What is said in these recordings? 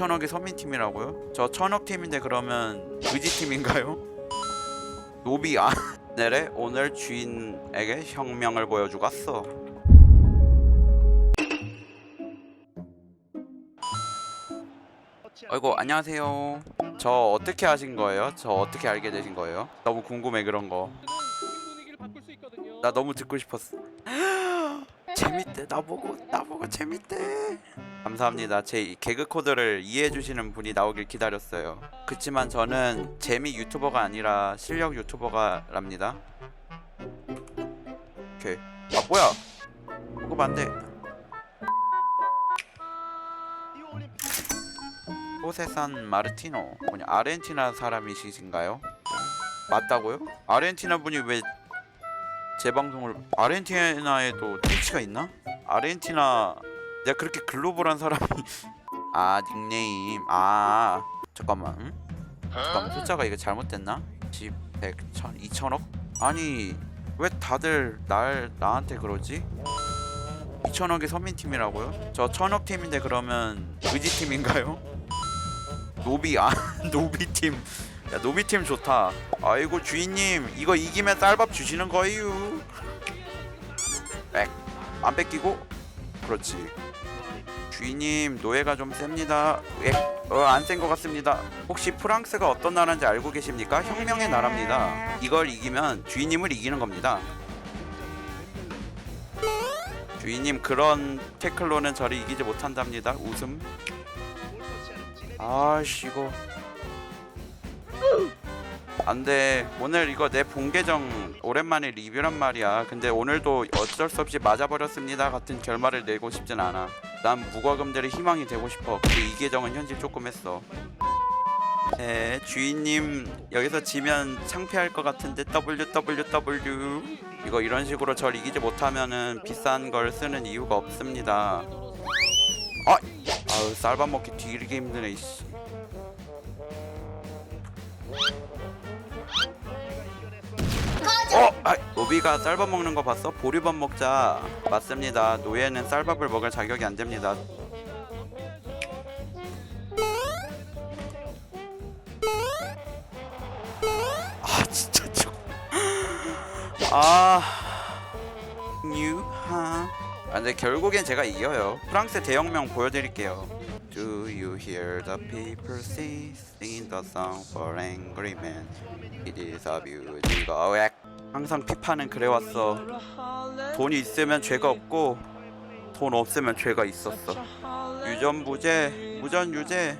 2천억이 서민팀이라고요? 저 천억팀인데 그러면 의지팀인가요? 노비 아 네래 오늘 주인에게 혁명을 보여주갔어 아이고 안녕하세요 저 어떻게 하신 거예요? 저 어떻게 알게 되신 거예요? 너무 궁금해 그런 거 분위기를 바꿀 수 있거든요. 나 너무 듣고 싶었어. 재밌대. 나보고 나보고 재밌대. 감사합니다. 제 이 개그 코드를 이해해 주시는 분이 나오길 기다렸어요. 그치만 저는 재미 유튜버가 아니라 실력 유튜버가랍니다. 오케이. 아 뭐야? 그거 안 돼. 호세산 마르티노 뭐냐 아르헨티나 사람이신가요? 맞다고요? 아르헨티나 분이 왜 제 방송을 아르헨티나에도 트위치가 있나? 아르헨티나 내가 그렇게 글로벌한 사람이 아 닉네임 아 잠깐만 응? 잠깐만 숫자가 이거 잘못됐나? 10, 100, 1000, 2000억? 아니 왜 다들 날 나한테 그러지? 2000억이 서민팀이라고요? 저 천억 팀인데 그러면 의지팀인가요? 노비 아 노비팀 야 노비팀 좋다. 아이고 주인님 이거 이기면 쌀밥 주시는 거예요. 빽안 뺏기고. 그렇지. 주인님 노예가 좀 셉니다. 어안 센 것 같습니다. 혹시 프랑스가 어떤 나라인지 알고 계십니까? 혁명의 나라입니다. 이걸 이기면 주인님을 이기는 겁니다. 주인님 그런 태클로는 저를 이기지 못한답니다. 웃음. 아씨 이거 안돼 오늘 이거 내 본계정 오랜만에 리뷰란 말이야. 근데 오늘도 어쩔 수 없이 맞아버렸습니다 같은 결말을 내고 싶진 않아. 난 무과금들의 희망이 되고 싶어. 근데 이 계정은 현질 조금 했어. 네 주인님 여기서 지면 창피할 것 같은데 WWW 이거 이런 식으로 절 이기지 못하면은 비싼 걸 쓰는 이유가 없습니다. 아! 아우 쌀밥 먹기 뒤리게 힘드네 이씨 어! 아, 노비가 쌀밥 먹는 거 봤어? 보리밥 먹자 맞습니다 노예는 쌀밥을 먹을 자격이 안 됩니다 아 진짜 좀... 아... 뉴하 아 근데 결국엔 제가 이겨요 프랑스 대혁명 보여드릴게요 Do you hear the people sing singing the song for angry men? It is a musical act. 항상 피파는 그래왔어. 돈이 있으면 죄가 없고 돈 없으면 죄가 있었어. 유전무죄, 무전유죄.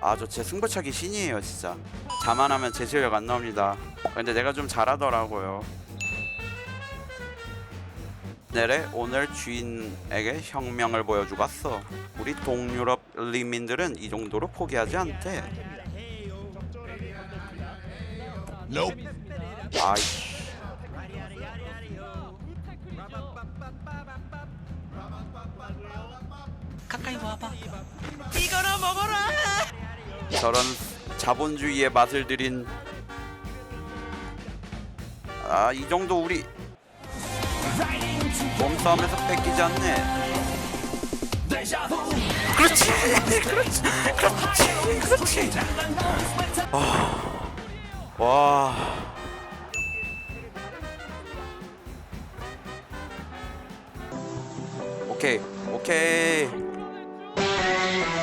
아 저 제 승부차기 신이에요 진짜. 자만하면 제 실력 안 나옵니다. 근데 내가 좀 잘하더라고요. 내래 오늘 주인에게 혁명을 보여주갔어. 우리 동유럽 리민들은 이 정도로 포기하지 않대. 아이씨. 가까이 와봐. 저런 자본주의의 맛을 들인 아 이 정도 우리 몸싸움에서 뺏기지 않네. 그렇지, 그렇지, 그렇지, 그렇지. 와, 와. 오케이, 오케이.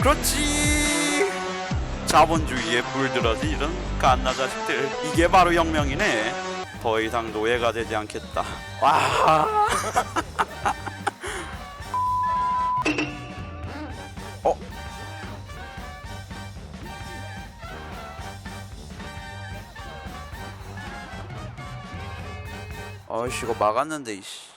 그렇지. 자본주의에 물들어지 이런 깐나 자식들. 이게 바로 혁명이네. 더 이상 노예가 되지 않겠다. 와. 아이씨 이거 막았는데 이씨.